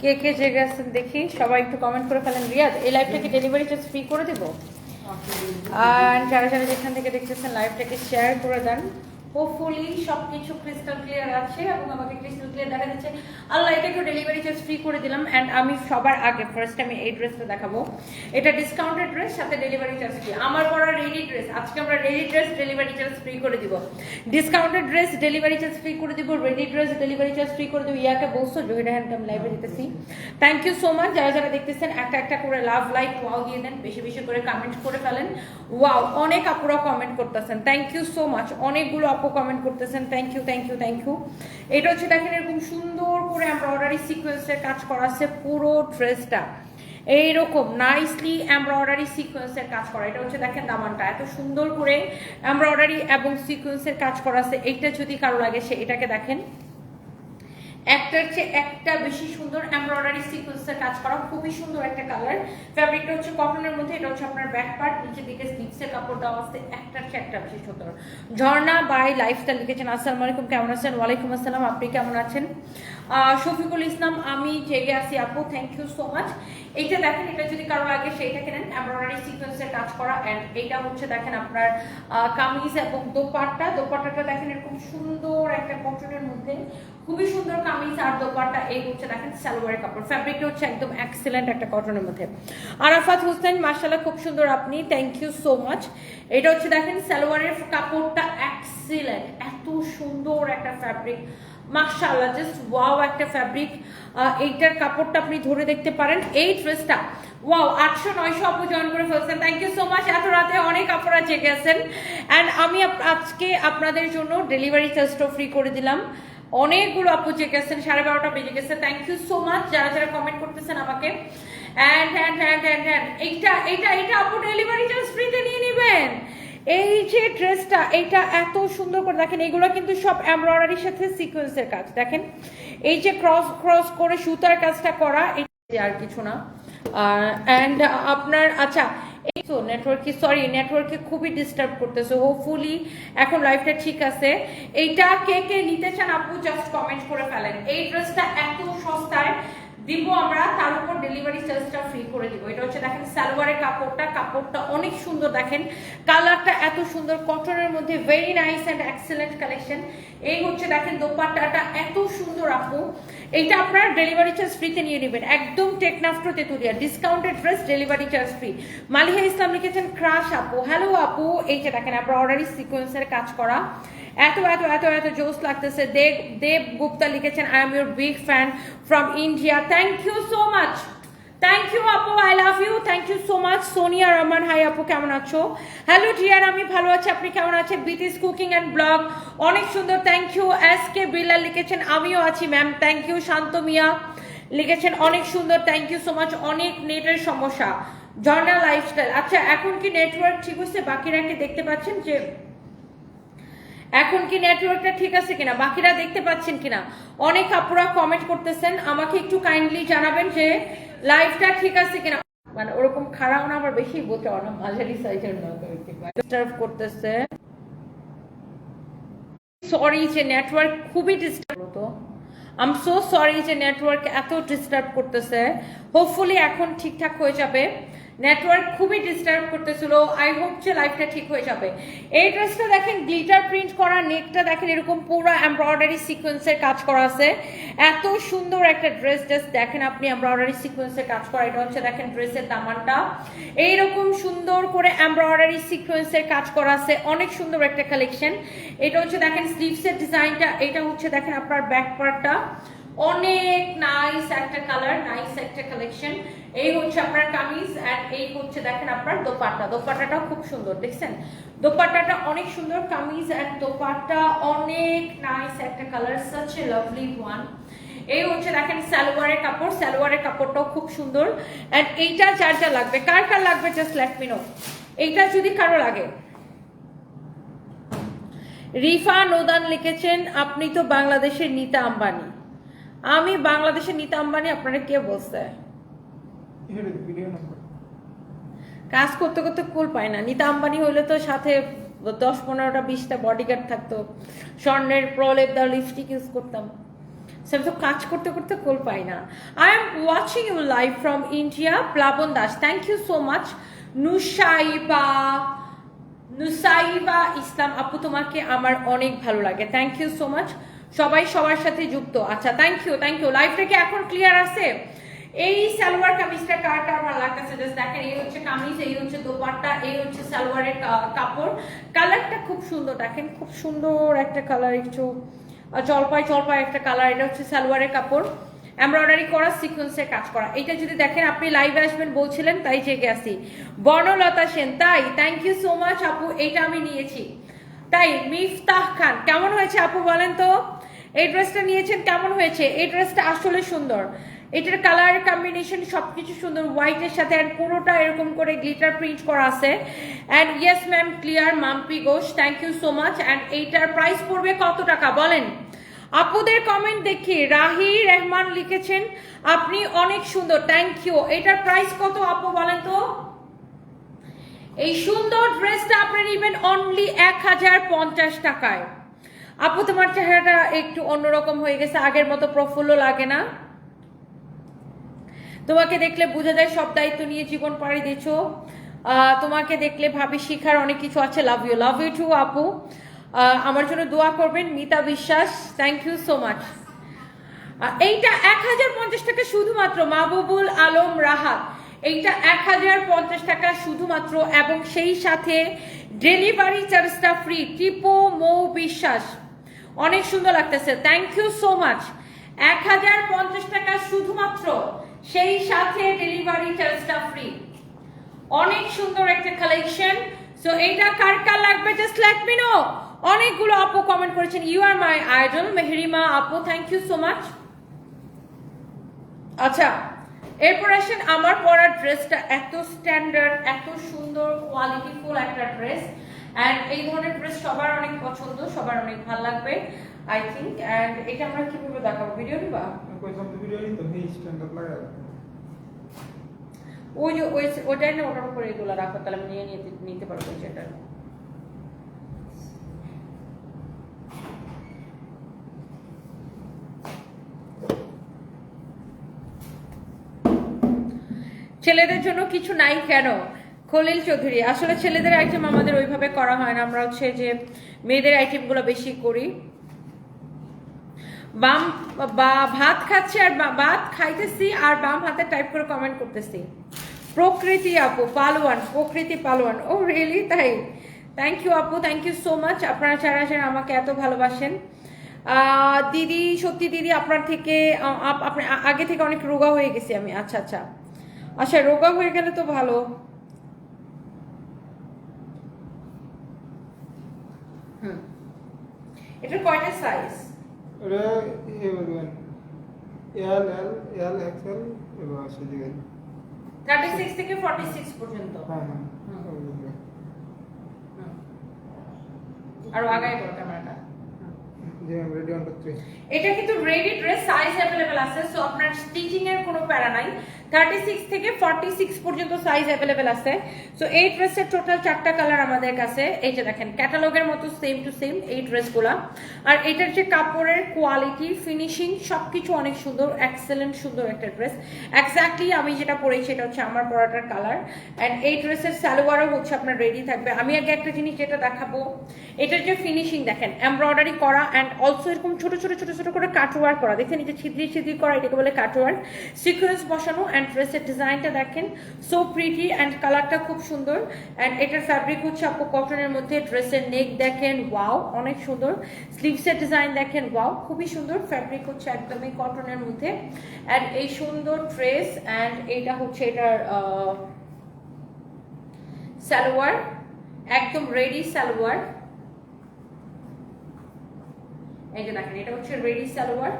কে কে জেগে আছেন দেখি সবাই একটু কমেন্ট করে ফেলেন। রিয়াদ এই লাইভটাকে ডেলিভারি চার্জ ফ্রি করে দেবো? আর যারা যারা যেখান থেকে দেখতেছেন লাইভটাকে শেয়ার করে দেন। হোপফুলি সব কিছু ক্রিস্টাল ক্লিয়ার আছে এবং আমাকে ক্রিস্টাল ক্লিয়ার দেখা যাচ্ছে আল্লাহ, এটাকে ডেলিভারি চার্জ ফ্রি করে দিলাম অ্যান্ড আমি সবার আগে ফার্স্ট আমি এই ড্রেসটা দেখাবো। এটা ডিসকাউন্টেড ড্রেস সাথে ডেলিভারি চার্জ ফ্রি আমার পরা রেডি ড্রেস আজকে আমরা ready dress delivery charge free করে দিব। Discounted dress delivery charge free করে দিব ready dress delivery charge free করে দিব। ইয়াকে বলছো, জহিরা আমি লাইভে দিতেছি। থ্যাংক ইউ সো মাচ যারা যারা দেখতেছেন, একটা একটা করে লাভ লাইক ওয়াও দিয়ে দেন। বেশি বেশি করে কমেন্ট করে ফেলেন। ওয়াও অনেক আপুরা কমেন্ট করতেছেন। থ্যাংক ইউ সো মাচ অনেকগুলো আপু কমেন্ট করতেছেন thank you thank you thank you এটা হচ্ছে দেখেন এরকম সুন্দর করে এমব্রয়ডারি সিকোয়েন্সের কাজ করা আছে পুরো ড্রেসটা এইরকম নাইসলি এমব্রয়ডারি সিকোয়েন্সের কাজ করা। এটা হচ্ছে দেখেন দামানটা, এত সুন্দর করে এমব্রয়ডারি এবং সিকোয়েন্সের কাজ করা আছে এইটা যদি কারও লাগে সে এটাকে দেখেন। একটার চেয়ে একটা বেশি সুন্দর এমব্রয়ডারি সিকোয়েন্সের কাজ করা, খুবই সুন্দর একটা কালার ফ্যাব্রিকটা হচ্ছে কটনের মধ্যে, এটা হচ্ছে আপনার ব্যাক পার্ট নিচের দিকে স্লিপসের কাপড় দেওয়া আছে, একটার চেয়ে একটা বেশি সুন্দর। ঝর্ণা বাই লাইফস্টাইল লিখেছেন, আসসালামু আলাইকুম, কেমন আছেন? ওয়ালাইকুম আসসালাম, আপনি কেমন আছেন? শফিকুল ইসলাম, আমি জেগে আছি, আপু থ্যাংক ইউ সো মাচ এইটা দেখেন, এটা যদি কারও লাগে সেইটা কেনেন এমব্রয়ডারি সিকোয়েন্সের কাজ করা অ্যান্ড এটা হচ্ছে দেখেন আপনার কামিজ এবং দোপাট্টা। দোপাট্টাটা দেখেন এরকম সুন্দর একটা কটনের মধ্যে। খুবই সুন্দর কামিজ আর দোপাট্টা, এই হচ্ছে দেখেন সালোয়ারের কাপড়। ফ্যাব্রিকটা হচ্ছে একদম এক্সেলেন্ট একটা কটনের মধ্যে। আরাফাত হোসেন মার্শাল্লাহ খুব সুন্দর আপনি থ্যাংক ইউ সো মাচ এটা হচ্ছে দেখেন সালোয়ারের কাপড়টা এক্সিলেন্ট এত সুন্দর একটা ফ্যাব্রিক মাশাআল্লাহ জাস্ট ওয়াও একটা ফ্যাব্রিক এইটার কাপড়টা আপনি ধরে দেখতে পারেন। এই ড্রেসটা ওয়াও আটশো নয়শো আপু জয়েন করে ফেলছেন। থ্যাংক ইউ সো মাচ এত রাতে অনেক আপুরা জেগে আছেন। অ্যান্ড আমি আজকে আপনাদের জন্য ডেলিভারি চার্জটাও ফ্রি করে দিলাম। অনেকগুলো আপু জেগে আছেন, সাড়ে বারোটা বেজে গেছে। থ্যাংক ইউ সো মাচ যারা যারা কমেন্ট করতেছেন আমাকে। And hand hand hand hand এইটা এইটা এইটা আপু ডেলিভারি চার্জ ফ্রিতে নিয়ে নেবেন। এই যে ড্রেসটা, এটা এত সুন্দর করে দেখেন, এগুলো কিন্তু সব এমব্রয়ডারির সাথে সিকোয়েন্সের কাজ। দেখেন, এই যে ক্রস ক্রস করে সুতার কাজটা করা আর কিছু না। অ্যান্ড আপনার আচ্ছা এই তো নেটওয়ার্কে সরি নেটওয়ার্কে খুবই ডিস্টার্ব করতেছে। হোপফুলি এখন লাইফটা ঠিক আছে। এইটা কে কে নিতে চান আপু জাস্ট কমেন্ট করে ফেলেন। এই ড্রেসটা এত সস্তায় দিব আমরা, তার উপর ডেলিভারি চার্জটা ফ্রি করে দিব। এটা হচ্ছে দেখেন সালোয়ারের কাপড়টা কাপড়টা অনেক সুন্দর দেখেন। কালারটা এত সুন্দর কটনের মধ্যে very nice and excellent collection এই হচ্ছে দেখেন দোপাট্টাটা এত সুন্দর আপু। এইটা আপনার ডেলিভারি চার্জ ফ্রিতে নিয়ে নেবেন। একদম Teknaf to Tetulia discounted dress delivery charge free Maliha Islam লিখেছেন ক্রাশ আপু। হ্যালো আপু। এই যে দেখেন, আপনার অর্ডারি সিকোয়েন্সের কাজ করা। এত এত এত এত জোস লাগতেছে। দেব দেব গুপ্তা লিখেছেন I am your big fan from India thank you so much thank you আপু I love you thank you so much Sonia Rahman hi আপু কেমন আছো? হ্যালো ডিয়ার আমি ভালো আছি। আপনি কেমন আছেন? বিতিস কুকিং অ্যান্ড ব্লগ অনেক সুন্দর। থ্যাংক ইউ এস কে বিল্লা লিখেছেন, আমিও আছি ma'am thank you Shanto Mia লিখেছেন, অনেক সুন্দর। থ্যাংক ইউ সো মাচ অনেক নেটের সমস্যা। ঝর্ণা লাইফস্টাইল আচ্ছা এখন কি নেটওয়ার্ক ঠিক হচ্ছে? বাকিরা কি দেখতে পাচ্ছেন যে এখন কি নেটওয়ার্কটা ঠিক আছে কিনা? বাকিরা দেখতে পাচ্ছেন কিনা? অনেক আপুরা কমেন্ট করতেছেন, আমাকে একটু কাইন্ডলি জানাবেন যে লাইভটা ঠিক আছে কিনা? মানে ওরকম খারাপ না, আবার বেশি বলতে না, মাঝারি সাইজের ডিস্টার্ব করতেছে। সরি যে নেটওয়ার্ক খুবই ডিস্টার্ব হতো আম সো সরি যে নেটওয়ার্ক এত ডিস্টার্ব করতেছে। হোপফুলি এখন ঠিকঠাক হয়ে যাবে। নেটওয়ার্ক খুবই ডিস্টার্ব করতেছিল। আই হোপ যে লাইফটা ঠিক হয়ে যাবে। এই ড্রেসটা দেখেন গ্লিটার প্রিন্ট করা নেকটা দেখেন, এরকম পুরো এমব্রয়ডারি সিকোয়েন্সের কাজ করা আছে। এত সুন্দর একটা ড্রেস জাস্ট দেখেন আপনি এমব্রয়ডারি সিকোয়েন্সের কাজ করা। এটা হচ্ছে দেখেন ড্রেসের দামানটা এইরকম সুন্দর করে এমব্রয়ডারি সিকোয়েন্সের কাজ করা আছে। অনেক সুন্দর একটা কালেকশন এটা হচ্ছে দেখেন স্লিভসের ডিজাইনটা এটা হচ্ছে দেখেন আপনার ব্যাক পার্টটা অনেক নাইস একটা কালার নাইস একটা কালেকশন এই হচ্ছে আপনার কামিজ অ্যান্ড এই হচ্ছে দেখেন আপনার দোপাট্টা। দোপাট্টাটাও খুব সুন্দর, দেখছেন? দোপাট্টাটা অনেক সুন্দর কামিজ অ্যান্ড দোপাট্টা অনেক নাইস একটা colour such a lovely one এই হচ্ছে দেখেন সালোয়ারের কাপড়, সালোয়ারের কাপড়টাও খুব সুন্দর। অ্যান্ড এইটা যার যা লাগবে, কার কার লাগবে জাস্ট লেট মি নো এইটা যদি কারও লাগে। রিফা নোদান লিখেছেন, আপনি তো বাংলাদেশের নিতা আম্বানি। আমি বাংলাদেশের নিতা আম্বানি, আপনারা কে বলছে? কাজ করতে করতে কুল পায় না। নিতা আম্বানি হইলে তো সাথে দশ পনেরোটা বিশটা বডিগার্ড থাকতো। স্বর্ণের প্রলেপ দা লিপস্টিক ইউজ করতাম। So, তো কাজ করতে করতে কোল পাই না। I am watching you live from India Plabon Das. Thank you so much Nusaiba Nusaiba Islam আপু তোমাকে আমার অনেক ভালো লাগে। থ্যাংক ইউ সো মাচ সবাই সবার সাথে যুক্ত। আচ্ছা থ্যাংক ইউ থ্যাংক ইউ লাইভটা কি এখন ক্লিয়ার আছে? এই সালোয়ার কামিজটা কার কার ভালো লাগতেছে? জাস্ট দেখেন, এই হচ্ছে কামিজ, এই হচ্ছে দোপাট্টা, এই হচ্ছে সালোয়ারের কাপড়। কালারটা খুব সুন্দর, দেখেন, খুব সুন্দর একটা কালার একটু জলপাই জলপাই একটা কালার এটা হচ্ছে সালোয়ারের কাপড়। এমব্রয়ডারি করা সিকোয়েন্সের কাজ করা। এটা যদি দেখেন, আপনি লাইভে আসবেন, বলছিলেন, তাই জেগে আসি বর্ণলতা সেন, তাই থ্যাংক ইউ সো মাচ আপু, এইটা আমি নিয়েছি। তাই, মিফতাহ খান, কেমন হয়েছে আপু, বলেন তো? এই ড্রেসটা নিয়েছেন, কেমন হয়েছে? এই ড্রেসটা আসলে সুন্দর। এটার কালার কম্বিনেশন সবকিছু সুন্দর হোয়াইটের সাথে আর পুরোটা এরকম করে গ্লিটার প্রিন্ট করা আছে। And yes ma'am clear Mampi Ghosh thank you so much and এইটার প্রাইস পড়বে কত টাকা? বলেন। আপুদের কমেন্ট দেখি। রাহি রহমান লিখেছেন, আপনি অনেক সুন্দর থ্যাংক ইউ এটার প্রাইস কত আপু বলেন তো? এই সুন্দর ড্রেসটা আপনি নেবেন অনলি এক হাজার পঞ্চাশ টাকায়। আপু, তোমার চেহারাটা একটু অন্যরকম হয়ে গেছে, আগের মতো প্রফুল্ল লাগে না। তোমাকে দেখলে বোঝা যায় সব দায়িত্ব নিয়ে জীবন পাড়ি আহ, তোমাকে দেখলে ভাবি শিখার অনেক কিছু আছে। Love you love you too আপু। আমার জন্য দোয়া করবেন মিতা বিশ্বাস। থ্যাংক ইউ সো মাচ এইটা এক হাজার পঞ্চাশ টাকা শুধুমাত্র মাহবুবুল আলম রাহাত এইটা এক হাজার পঞ্চাশ টাকা শুধুমাত্র এবং সেই সাথে ডেলিভারি চার্জটা ফ্রি টিপো মৌ বিশ্বাস। অনেক সুন্দর লাগতেছে। থ্যাংক ইউ সো মাচ এক হাজার পঞ্চাশ টাকা শুধুমাত্র। সেই সাথে ডেলিভারি চার্জটা ফ্রি অনেক সুন্দর একটা কালেকশন সো এইটা কার কার লাগবে? জাস্ট লেট মি নো অনেকগুলো আপু কমেন্ট করেছেন you are my idol Mehrima আপু থ্যাংক ইউ সো মাচ আচ্ছা এরপর আসেন আমার পরা ড্রেসটা এত স্ট্যান্ডার্ড এত সুন্দর কোয়ালিটিফুল একটা ড্রেস অ্যান্ড এই ধরনের ড্রেস সবার অনেক পছন্দ, সবার অনেক ভালো লাগবে। আই থিংক এন্ড এটা আমরা কীভাবে দেখাবো? ভিডিও নিবা? ভিডিও স্ট্যান্ড আপ লাগাবো ওই যে ওই ওটাই না ওটার উপরে এগুলো রাখো তাহলে আমি নিয়ে নিতে নিতে পারব সেটা ছেলেদের জন্য কিছু নাই কেন? খলিল চৌধুরী আসলে ছেলেদের আইটেম আমাদের ওইভাবে করা হয় না আমরা হচ্ছে যে মেয়েদের আইটেমগুলো বেশি করি। বাম, বা ভাত খাচ্ছে আর ভাত খাইতেছি আর বাম হাতে টাইপ করে কমেন্ট করতেছি। প্রকৃতি আপু, পালোয়ান, প্রকৃতি পালোয়ান। ও রিয়েলি তাই? থ্যাংক ইউ আপু থ্যাংক ইউ সো মাচ আপনারা যারা যারা আমাকে এত ভালোবাসেন। দিদি, সত্যি দিদি আপনার থেকে আগে থেকে অনেক রোগা হয়ে গেছি আমি। আচ্ছা আচ্ছা। আচ্ছা রোগা হয়ে গেলে তো ভালো। হুম। এটার কয়টা সাইজ ওটা এ বলবেন এল এল এল এক্সেল আসে দিবেন থার্টি সিক্স থেকে ফর্টি সিক্স পর্যন্ত। হ্যাঁ হ্যাঁ। আগায় করো ক্যামেরাটা। এটা কিন্তু রেডি ড্রেস সাইজ অ্যাভেলেবল আছে সো আপনার স্টিচিং এর কোনো প্যারা নাই। থার্টি সিক্স থেকে সিক্স পর্যন্ত সাইজ অ্যাভেলেবেল আছে। সো এই ড্রেসের টোটাল কালার আমাদের কাছে। এই যে দেখেন ক্যাটালগের মতো সেম টু সেম এই ড্রেসগুলা আর যে কাপড়ের কোয়ালিটি ফিনিশিং অনেক সুন্দর সুন্দর একটা ড্রেস আমি যেটা পরেছি এটা হচ্ছে আমার কালার অ্যান্ড এই ড্রেসের সালোয়ারও হচ্ছে আপনার রেডি থাকবে। আমি আগে একটা জিনিস যেটা দেখাবো এটার যে ফিনিশিং দেখেন এমব্রয়ডারি করা অ্যান্ড অলসো এরকম ছোট ছোট ছোট ছোট করে কাটওয়ার করা। দেখেন এই যে ছিদ্রি ছিদ্রি করা, এটাকে বলে কাটওয়ার সিকোয়েন্স বসানো অ্যান্ড ড্রেসের ডিজাইনটা দেখেন সো প্রিটি অ্যান্ড কালারটা খুব সুন্দর। অ্যান্ড এটার ফ্যাব্রিক হচ্ছে আপু কটনের মধ্যে ড্রেসের নেক দেখেন ওয়াও অনেক সুন্দর। স্লিভসের ডিজাইন দেখেন ওয়াও খুবই সুন্দর। ফ্যাব্রিক হচ্ছে একদমই কটনের মধ্যে। অ্যান্ড এই সুন্দর ড্রেস অ্যান্ড এইটা হচ্ছে এটার সালোয়ার, একদম রেডি সালোয়ার। এই যে দেখেন, এটা হচ্ছে রেডি সালোয়ার,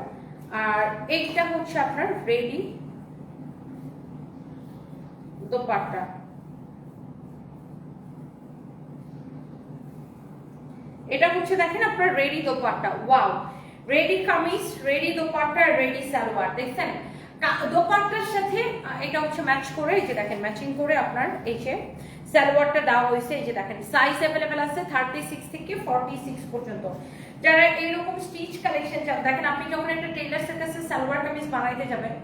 আর এইটা হচ্ছে আপনার রেডি দোপাট্টা। এটা হচ্ছে দেখেন আপনার ready dupatta. Wow ready kameez ready dupatta ready salwar. দেখছেন? দোপাট্টার সাথে এটা হচ্ছে ম্যাচ করে, এই যে দেখেন ম্যাচিং করে আপনার এই যে সালোয়ারটা দেওয়া হয়েছে, এই যে দেখেন সাইজ অ্যাভেলেবেল আছে থার্টি সিক্স থেকে ফর্টি সিক্স পর্যন্ত। যারা এইরকম স্টিচ কালেকশন চান দেখেন আপনি যখন একটা টেলার্সের কাছে সালোয়ার কামিজ বানাইতে যাবেন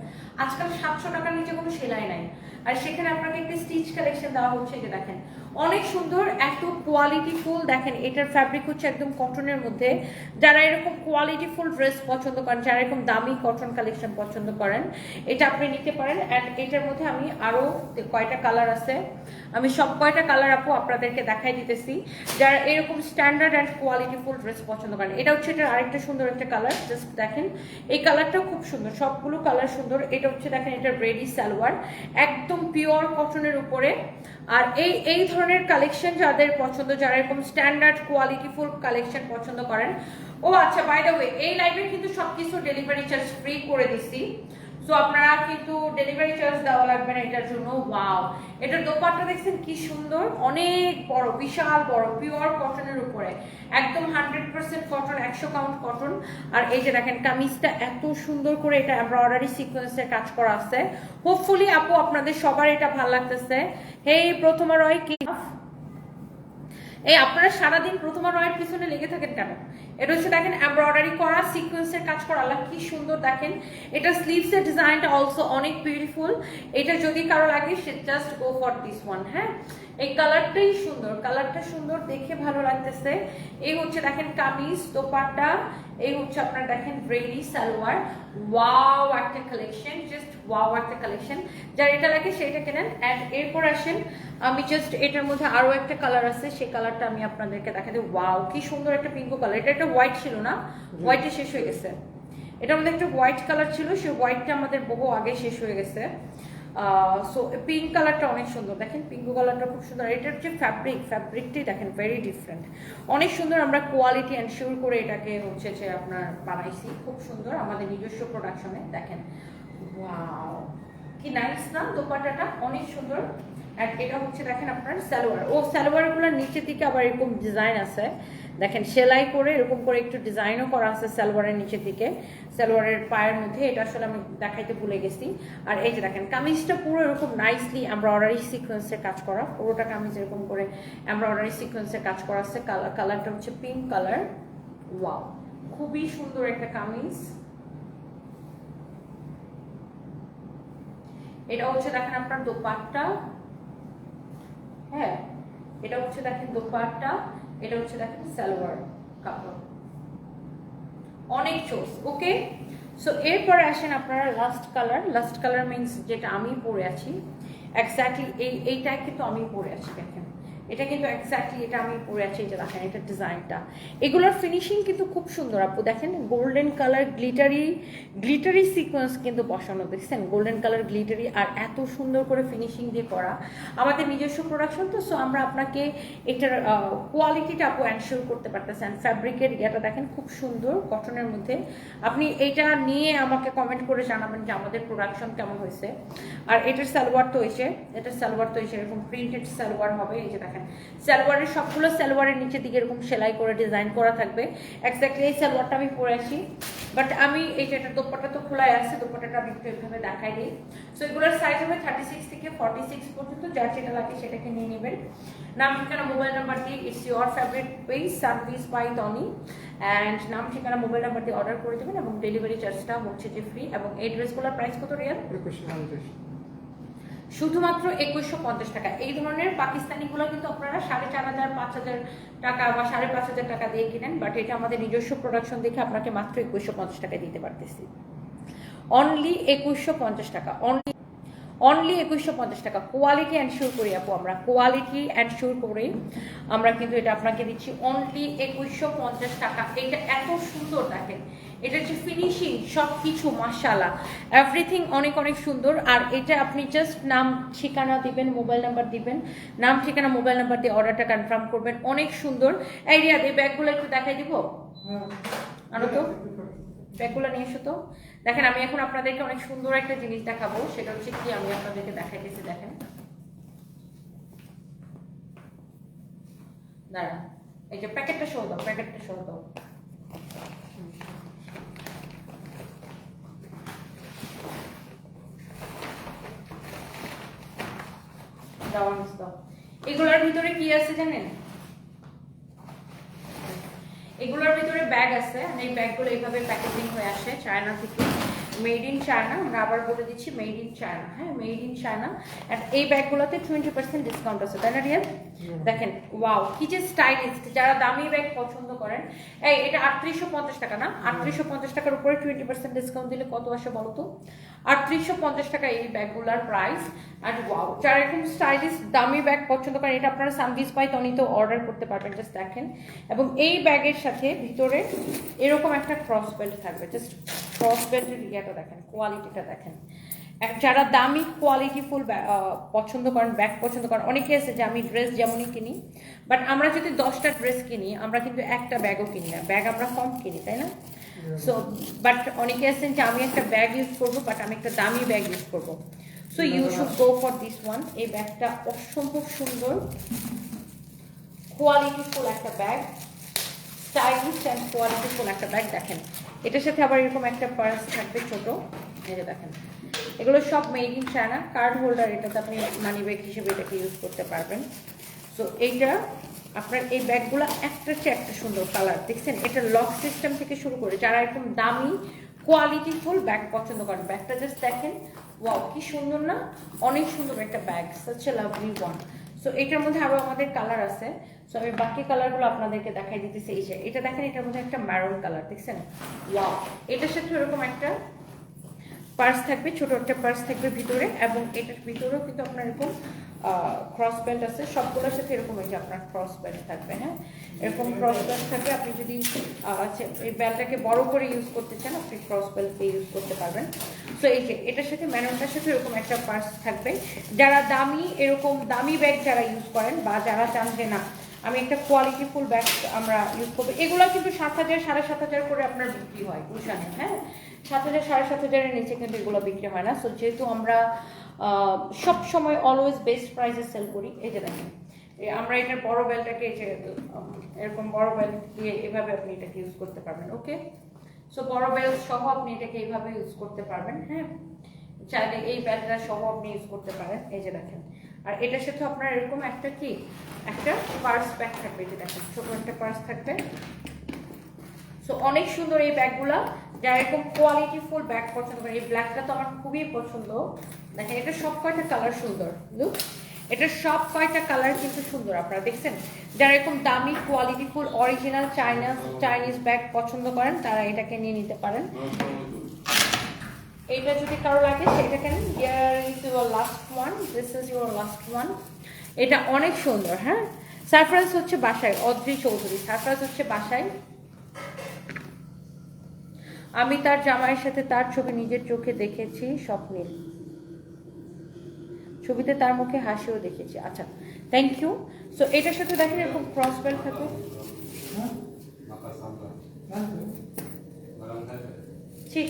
আজকাল সাতশো টাকার নিচে কোনো সেলাই নাই। আর সেখানে আপনাকে একটা স্টিচ কালেকশন দেওয়া হচ্ছে যে দেখেন। অনেক সুন্দর, এত কোয়ালিটি ফুল দেখেন, এটার ফ্যাব্রিক হচ্ছে একদম কটনের মধ্যে। যারা এরকম কোয়ালিটি ফুল ড্রেস পছন্দ করেন, যারা এরকম দামি কটন কালেকশন পছন্দ করেন, এটা আপনি নিতে পারেন। অ্যান্ড এটার মধ্যে আমি আরও কয়টা কালার আছে? আমি সব কয়টা কালার আপু আপনাদেরকে দেখাই দিতেছি। যারা এরকম standard and quality full dress পছন্দ করেন, এটা হচ্ছে এটা আরেকটা সুন্দর একটা কালার জাস্ট দেখেন। এই কালারটা খুব সুন্দর, সবগুলো কালার সুন্দর, এটা হচ্ছে দেখেন, এটা রেডি সালোয়ার, একদম পিওর কটনের উপরে। আর এই এই ধরনের কালেকশন যাদের পছন্দ, যারা এরকম স্ট্যান্ডার্ড কোয়ালিটি ফুল কালেকশন পছন্দ করেন, ও আচ্ছা বাই দ্য ওয়ে এই লাইভে কিন্তু সবকিছু ডেলিভারি চার্জ ফ্রি করে দিছি। সো আপনারা কিন্তু ডেলিভারি চার্জ দেওয়া লাগবে না এটার জন্য। ওয়াও এটার দোপাট্টা দেখছেন কি সুন্দর? অনেক বড়, বিশাল বড় পিওর কটনের উপরে। একদম হান্ড্রেড পার্সেন্ট কটন একশো কাউন্ট কটন আর এই যে দেখেন, কামিজটা এত সুন্দর করে এটা এমব্রয়ডারি সিকোয়েন্সের কাজ করা আছে। হোপফুলি আপু, আপনাদের সবার এটা ভালো লাগতেছে। হেই প্রথমা রয়, কি? এই, আপনারা সারাদিন প্রথমা রয়ের পিছনে লেগে থাকেন কেন? এটা হচ্ছে দেখেন এমব্রয়ডারি করা সিকোয়েন্সের কাজ করা। আল্লাহ কি সুন্দর দেখেন। এটা স্লিভসের ডিজাইনটা অলসো অনেক বিউটিফুল এটা যদি কারও লাগে, সে just go for this one হ্যাঁ? এই কালারটাই সুন্দর। কালারটা সুন্দর দেখে ভালো লাগতেছে। এই হচ্ছে দেখেন কামিজ, দোপাট্টা। এই হচ্ছে আপনার দেখেন রেডি সালোয়ার। ওয়াও একটা কালেকশন জাস্ট ওয়াও একটা কালেকশন যার এটা লাগে, সেটা কেনেন। অ্যান্ড এরপর আসেন, আমি জাস্ট এটার মধ্যে আরও একটা কালার আছে। সেই কালারটা আমি আপনাদেরকে দেখাতে ওয়াও কি সুন্দর একটা পিঙ্ক কালার এটা হোয়াইট ছিল না? হোয়াইটে শেষ হয়ে গেছে। এটা আমাদের একটা হোয়াইট কালার ছিল, সেই হোয়াইটটা আমাদের বহু আগে শেষ হয়ে গেছে। সো পিঙ্ক কালারটা অনেক সুন্দর। দেখেন পিঙ্ক কালারটা খুব সুন্দর। এটার যে ফ্যাব্রিক ফ্যাব্রিকটাই দেখেন ভেরি ডিফারেন্ট অনেক সুন্দর আমরা কোয়ালিটি এনশিওর করে এটাকে হচ্ছে যে আপনার বানাইছি। খুব সুন্দর আমাদের নিজস্ব প্রোডাকশনে দেখেন ওয়াও কি নাইস না দোপাটাটা অনেক সুন্দর। আর এটা হচ্ছে, দেখেন আপনার সালোয়ার। ও সালোয়ারগুলোর নিচের দিকে আবার এরকম ডিজাইন আছে। দেখেন সেলাই করে এরকম করে একটু ডিজাইনও করা আছে সালোয়ারের নিচের দিকে। সালোয়ারের পায়ের মধ্যে, এটা আসলে আমি দেখাইতে ভুলে গেছি। আর এই যে দেখেন, কামিজটা পুরো এরকম নাইসলি এমব্রয়ডারি সিকোয়েন্সের কাজ করা। পুরোটা কামিজ এরকম করে এমব্রয়ডারি সিকোয়েন্সের কাজ করা আছে। কালার কালারটা হচ্ছে পিঙ্ক কালার ওয়াও খুবই সুন্দর একটা কামিজ। এটা হচ্ছে দেখেন আপনার দোপাট্টা। হ্যাঁ এটা হচ্ছে দেখেন দোপাট্টা। এটা হচ্ছে দেখেন, সালোয়ার কাপড়। অনেক চোস ওকে সো এরপরে আসেন আপনারা last colour last colour means যেটা আমি পরে আছি। এক্স্যাক্টলি এই এইটা কিন্তু আমি পরে আছি, দেখেন। এটা কিন্তু এক্স্যাক্টলি এটা আমি পরে আছি এটা দেখেন এটা ডিজাইনটা এগুলোর ফিনিশিং কিন্তু খুব সুন্দর। আপু দেখেন golden colour glittery glittery sequence কিন্তু বসানো, দেখছেন? গোল্ডেন কালার গ্লিটারি আর এত সুন্দর করে ফিনিশিং দিয়ে করা। আমাদের নিজস্ব প্রোডাকশন তো সো আমরা আপনাকে এটার কোয়ালিটিটা আপু অ্যানশিওর করতে পারতেছেন। ফ্যাব্রিকের ইয়েটা দেখেন, খুব সুন্দর কটনের মধ্যে। আপনি এটা নিয়ে আমাকে কমেন্ট করে জানাবেন যে আমাদের প্রোডাকশন কেমন হয়েছে। আর এটার সালোয়ার তো হয়েছে এটার সালোয়ার তো হয়েছে এরকম প্রিন্টেড সালোয়ার হবে, এই যে দেখেন। সালোয়ারের সবগুলো সালোয়ারের নিচের দিকে এরকম সেলাই করে ডিজাইন করা থাকবে। এক্স্যাক্টলি এই সালোয়ারটা আমি পরে আসি। বাট আমি এই যে এটা দোপাটা তো খোলাই আছে দোপাটাটা আমি একটু এভাবে দেখাই দিই। সো এগুলোর সাইজ হবে থার্টি সিক্স থেকে ফর্টি সিক্স পর্যন্ত, যার যেটা লাগে সেটাকে নিয়ে নেবেন। নাম, ঠিকানা মোবাইল নাম্বার দিয়ে it's your favourite page service by Tony and নাম, ঠিকানা মোবাইল নাম্বার দিয়ে অর্ডার করে দেবেন এবং ডেলিভারি চার্জটা হচ্ছে যে ফ্রি এবং এই ড্রেসগুলোর প্রাইস কত রিয়াল? শুধুমাত্র একুশশো পঞ্চাশ টাকা। এই ধরনের পাকিস্তানিগুলো কিন্তু আপনারা সাড়ে চার হাজার, পাঁচ হাজার টাকা বা সাড়ে পাঁচ হাজার টাকা দিয়ে কিনেন বাট এটা আমাদের নিজস্ব প্রোডাকশন দেখে আপনাকে মাত্র একুশশো পঞ্চাশ টাকা দিতে পারতেছি। অনলি একুশশো পঞ্চাশ টাকা। অনলি অনলি একুশশো পঞ্চাশ টাকা। কোয়ালিটি অ্যানশিওর করি আপু আমরা। কোয়ালিটি অ্যানশিওর করে আমরা কিন্তু এটা আপনাকে দিচ্ছি। অনলি একুশশো পঞ্চাশ টাকা। এটা এত সুন্দর দেখেন। এটা যে ফিনিশিং সব কিছু মাসালা এভরিথিং অনেক অনেক সুন্দর। আর এটা আপনি জাস্ট নাম ঠিকানা দিবেন মোবাইল নাম্বার দিবেন। নাম ঠিকানা মোবাইল নাম্বার দিয়ে অর্ডারটা কনফার্ম করবেন। অনেক সুন্দর। এই রিয়াদ এই ব্যাগগুলো একটু দেখাই দিব? আনো তো ব্যাগগুলো নিয়ে এসো তো। দেখেন আমি এখন আপনাদেরকে অনেক সুন্দর একটা জিনিস দেখাবো। সেটা হচ্ছে কি আমি আপনাদেরকে দেখাইতেছি দেখেন। দাঁড়া এই যে প্যাকেটটা সহ দাও প্যাকেটটা সহ দাও। দাও আনিস এগুলোর ভিতরে কি আছে জানেন? এগুলোর ভিতরে ব্যাগ আছে। আর এই ব্যাগগুলো এইভাবে প্যাকেজিং হয়ে আসে চায়না থেকে। মেড ইন চায়না আমরা আবার বলে দিচ্ছি মেড ইন চায়না হ্যাঁ মেড ইন চায়না এই ব্যাগগুলোতে টোয়েন্টি পার্সেন্ট ডিসকাউন্ট আছে তাই না রিয়াল? দেখেন ওয়াও কি যে স্টাইলিস্ট যারা দামি ব্যাগ পছন্দ করেন এই এটা আটত্রিশশো পঞ্চাশ টাকা না? আটত্রিশশো পঞ্চাশ টাকার উপরে টোয়েন্টি পার্সেন্ট ডিসকাউন্ট দিলে কত আসে বলো তো? আটত্রিশশো পঞ্চাশ টাকা এই ব্যাগগুলোর প্রাইস আর ওয়াও যারা এরকম স্টাইলিশ দামি ব্যাগ পছন্দ করেন এটা আপনারা সানভিস বাই তনিতে অর্ডার করতে পারবেন জাস্ট দেখেন এবং এই ব্যাগের সাথে ভিতরে এরকম একটা ক্রস বেল্ট থাকবে জাস্ট ক্রস বেল্টের ইয়েটা দেখেন কোয়ালিটিটা দেখেন। যারা দামি কোয়ালিটিফুল পছন্দ করেন ব্যাগ পছন্দ করেন অনেকে আছে যে আমি ড্রেস যেমনই কিনি বাট আমরা যদি দশটা ড্রেস কিনি আমরা কিন্তু একটা ব্যাগও কিনি না। ব্যাগ আমরা কম কিনি তাই না? সো বাট অনেকে আছেন যে আমি একটা ব্যাগ ইউজ করব বাট আমি একটা দামি ব্যাগ ইউজ করব। So you should go for this one এই ব্যাগটা অসম্ভব সুন্দর। কোয়ালিটিফুল একটা ব্যাগ স্টাইলিশ অ্যান্ড কোয়ালিটিফুল একটা ব্যাগ দেখেন। এটার সাথে আবার এরকম একটা পার্স থাকবে ছোট। যে দেখেন। এগুলো সব made in China card holder এটাতে আপনি মানি ব্যাগ হিসেবে এটাকে ইউজ করতে পারবেন। সো এইটা আপনার এই ব্যাগগুলো একটা চেয়ে একটা সুন্দর কালার দেখছেন? এটা লক সিস্টেম থেকে শুরু করে যারা একদম দামি কোয়ালিটিফুল ব্যাগ পছন্দ করেন, ব্যাগটা জাস্ট দেখেন। ওয়াও কি সুন্দর না? অনেক সুন্দর একটা bag such a lovely one so এটার মধ্যে আরও আমাদের কালার আছে। সো আমি বাকি কালারগুলো আপনাদেরকে দেখাই দিতেছি। এই যে, এটা দেখেন, এটার মধ্যে একটা ম্যারন কালার দেখছেন? ওয়াও এটার সাথে এরকম একটা পার্স থাকবে, ছোট একটা পার্স থাকবে ভিতরে, এবং এটার ভিতরেও কিন্তু আপনার এরকম ক্রস বেল্ট আছে সবগুলোর সাথে এরকম যে আপনার ক্রস বেল্ট থাকবে হ্যাঁ? এরকম ক্রস বেল্ট থাকবে আপনি যদি আচ্ছা, এই বেল্টটাকে বড় করে ইউজ করতে চান আপনি ক্রস বেল্টকে ইউজ করতে পারবেন। তো এই যে এটার সাথে ম্যানুয়ালটার সাথে এরকম একটা পার্স থাকবে। যারা দামি এরকম দামি ব্যাগ যারা ইউজ করেন বা যারা চান যে না আমি একটা কোয়ালিটিফুল ব্যাগ আমরা ইউজ করব এগুলো কিন্তু সাত হাজার সাড়ে সাত হাজার করে আপনার বিক্রি হয় কুশানে হ্যাঁ? সাত হাজার সাড়ে সাত হাজারের নিচে কিন্তু এগুলো বিক্রি হয় না। সো যেহেতু আমরা সব সময় অলওয়েজ বেস্ট প্রাইসে সেল করি। এই যে দেখেন আমরা এটার বড় বেলটাকে যে এরকম বড় বেল দিয়ে এভাবে আপনি এটাকে ইউজ করতে পারবেন ওকে সো বড় বেল সহ আপনি এটাকে এইভাবে ইউজ করতে পারবেন হ্যাঁ? চাইলে এই বেলটা সহ আপনি ইউজ করতে পারেন, এই যে দেখেন। আর এটার সাথে আপনার এরকম একটা কি? একটা পার্স ব্যাগ থাকবে, এই যে দেখেন, ছোট একটা পার্স থাকবে। সো অনেক সুন্দর এই ব্যাগগুলা যারা এরকম কোয়ালিটিফুল ব্যাগ পছন্দ করে। এই ব্ল্যাকটা তো আমার খুবই পছন্দ। দেখেন, এটা সব কয়টা কালার সুন্দর, লুক। এটা সব কয়টা কালার কিন্তু সুন্দর আপনারা দেখছেন। যারা এরকম দামি quality full original China Chinese bag পছন্দ করেন, তারা এটাকে নিয়ে নিতে পারেন। এইটা যদি কারও লাগে সেটা কেন here is your last one this is your last one এটা অনেক সুন্দর হ্যাঁ? সারপ্রাইজ হচ্ছে বাসায়, অদ্রি চৌধুরী। সারপ্রাইজ হচ্ছে বাসায়। আমি তার জামাইয়ের সাথে তার ছবি নিজের চোখে দেখেছি স্বপ্নের ছবিতে তার মুখে হাসিও দেখেছি। আচ্ছা থ্যাংক ইউ সো এটার সাথে দেখেন এরকম ক্রস বেল্ট থাকে ঠিক।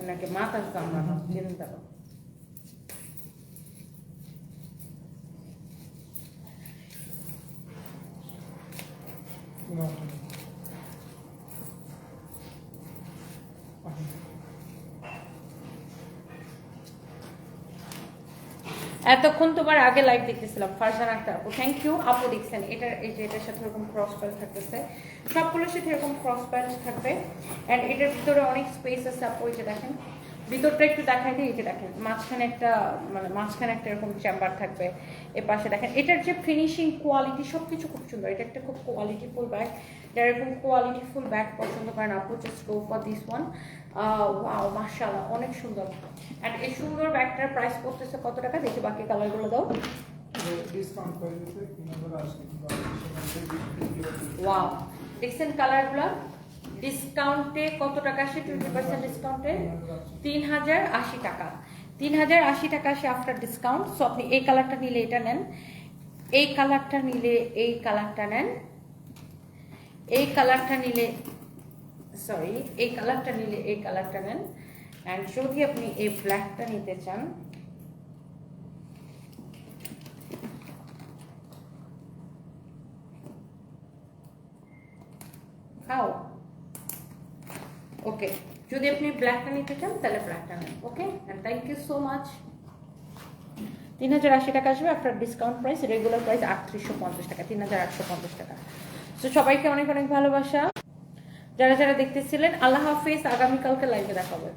ওনাকে মাথা কামড়ানো চিন্তা করো এতক্ষণ তোমার আগে লাইভ দেখতেছিলাম। ফারজান একটা আপু থ্যাংক ইউ আপু দেখছেন। এটার, এই যে এটার সাথে এরকম ক্রস বেল্ট থাকতেছে। সবগুলোর সাথে এরকম ক্রস বেল্ট থাকবে। অ্যান্ড এটার ভিতরে অনেক স্পেস আছে, আপু, এই যে দেখেন। ভিতরটা একটু দেখাই দিই, এই যে দেখেন। মাঝখানে একটা মানে মাঝখানে একটা এরকম চেম্বার থাকবে। এ পাশে দেখেন, এটার যে ফিনিশিং কোয়ালিটি সব কিছু খুব সুন্দর। এটা একটা খুব কোয়ালিটিফুল ব্যাগ যারা এরকম কোয়ালিটিফুল ব্যাগ পছন্দ করেন, আপু just go for this one wow মাশাআল্লাহ, অনেক সুন্দর। অ্যান্ড এই সুন্দর ব্যাগটার প্রাইস পড়তেছে কত টাকা? দেখি বাকি কালারগুলো দাও। ওয়াও দেখছেন কালারগুলো ডিসকাউন্টে কত টাকা আসে? টোয়েন্টি পার্সেন্ট ডিসকাউন্টে তিন হাজার আশি টাকা। তিন হাজার আশি টাকা আসে আফটার ডিসকাউন্ট সো আপনি এই কালারটা নিলে এটা নেন। এই কালারটা নিলে এই কালারটা নেন। এই কালারটা নিলে সরি এই কালারটা নিলে এই কালারটা নেন। অ্যান্ড যদি আপনি এই ব্ল্যাকটা নিতে চান, খাও। ওকে যদি আপনি ব্ল্যাকটা নিতে চান, তাহলে ব্ল্যাকটা নেন okay thank you so much তিন হাজার আশি টাকা আসবে after discount price regular price আটত্রিশশো পঞ্চাশ টাকা তিন হাজার আটশো পঞ্চাশ টাকা। তো সবাইকে অনেক অনেক ভালোবাসা। যারা যারা দেখতেছিলেন আল্লাহ হাফিজ আগামীকালকে লাইভে দেখা হবে।